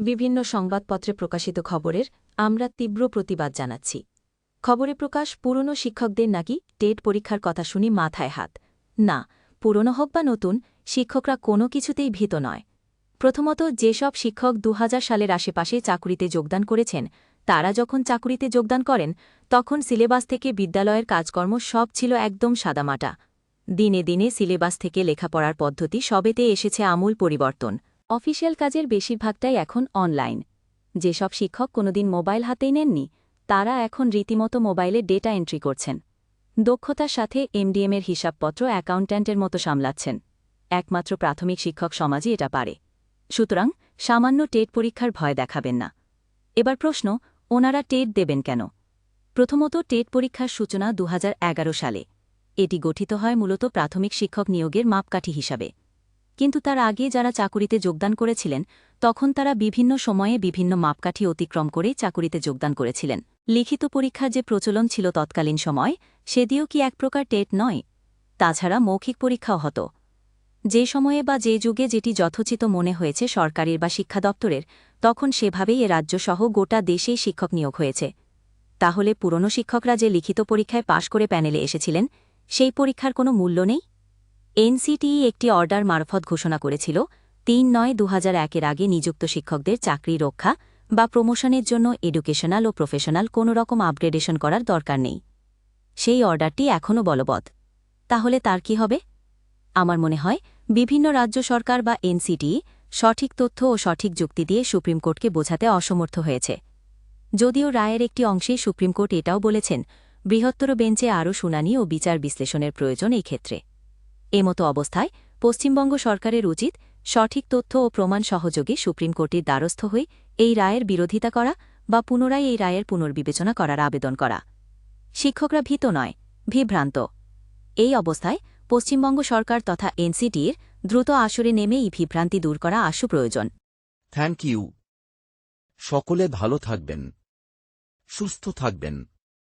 বিভিন্ন সংবাদপত্রে প্রকাশিত খবরের আমরা তীব্র প্রতিবাদ জানাচ্ছি। খবরে প্রকাশ, পুরনো শিক্ষকদের নাকি টেট পরীক্ষার কথা শুনি মাথায় হাত। না, পুরনো হোক বা নতুন, শিক্ষকরা কোনো কিছুতেই ভীত নয়। প্রথমত, যেসব শিক্ষক দু হাজার সালের আশেপাশে চাকুরিতে যোগদান করেছেন, তারা যখন চাকুরিতে যোগদান করেন, তখন সিলেবাস থেকে বিদ্যালয়ের কাজকর্ম সব ছিল একদম সাদামাটা। দিনে দিনে সিলেবাস থেকে লেখাপড়ার পদ্ধতি সবেতে এসেছে আমূল পরিবর্তন। অফিসিয়াল কাজের বেশিরভাগটাই এখন অনলাইন। যেসব শিক্ষক কোনোদিন মোবাইল হাতেই নেননি, তারা এখন রীতিমতো মোবাইলে ডেটা এন্ট্রি করছেন। দক্ষতার সাথে এমডিএমের হিসাবপত্র অ্যাকাউন্ট্যান্টের মতো সামলাচ্ছেন। একমাত্র প্রাথমিক শিক্ষক সমাজই এটা পারে। সুতরাং সামান্য টেট পরীক্ষার ভয় দেখাবেন না। এবার প্রশ্ন, ওনারা টেট দেবেন কেন? প্রথমত টেট পরীক্ষার সূচনা দু হাজার এগারো সালে। এটি গঠিত হয় মূলত প্রাথমিক শিক্ষক নিয়োগের মাপকাঠি হিসাবে। কিন্তু তার আগে যারা চাকুরিতে যোগদান করেছিলেন, তখন তারা বিভিন্ন সময়ে বিভিন্ন মাপকাঠি অতিক্রম করে চাকুরিতে যোগদান করেছিলেন। লিখিত পরীক্ষার যে প্রচলন ছিল তৎকালীন সময়, সেদিও কি এক প্রকার টেট নয়? তাছাড়া মৌখিক পরীক্ষাও হতো। যে সময়ে বা যে যুগে যেটি যথোচিত মনে হয়েছে সরকারের বা শিক্ষা দপ্তরের, তখন সেভাবেই এ রাজ্যসহ গোটা দেশেই শিক্ষক নিয়োগ হয়েছে। তাহলে পুরনো শিক্ষকরা যে লিখিত পরীক্ষায় পাশ করে প্যানেলে এসেছিলেন, সেই পরীক্ষার কোনো মূল্য নেই? এনসিটিই একটি অর্ডার মারফত ঘোষণা করেছিল, তিন নয় দু একের আগে নিযুক্ত শিক্ষকদের চাকরি রক্ষা বা প্রমোশনের জন্য এডুকেশনাল ও প্রফেশনাল কোনো রকম আপগ্রেডেশন করার দরকার নেই। সেই অর্ডারটি এখনও বলবৎ। তাহলে তার কি হবে? আমার মনে হয়, বিভিন্ন রাজ্য সরকার বা এনসিটি সঠিক তথ্য ও সঠিক যুক্তি দিয়ে সুপ্রিম কোর্টকে বোঝাতে অসমর্থ হয়েছে। যদিও রায়ের একটি অংশে সুপ্রিম কোর্ট এটাও বলেছেন, বৃহত্তর বেঞ্চে আরও শুনানি ও বিচার বিশ্লেষণের প্রয়োজন এই ক্ষেত্রে। এমতো অবস্থায় পশ্চিমবঙ্গ সরকারের উচিত সঠিক তথ্য ও প্রমাণ সহযোগে সুপ্রিম কোর্টের দ্বারস্থ হয়ে এই রায়ের বিরোধিতা করা বা পুনরায় এই রায়ের পুনর্বিবেচনা করার আবেদন করা। শিক্ষকরা ভীত নয়, বিভ্রান্ত। এই অবস্থায় পশ্চিমবঙ্গ সরকার তথা এনসিটির দ্রুত আসরে নেমে এই বিভ্রান্তি দূর করা আশু প্রয়োজন। Thank you. সকলে ভালো থাকবেন। সুস্থ থাকবেন।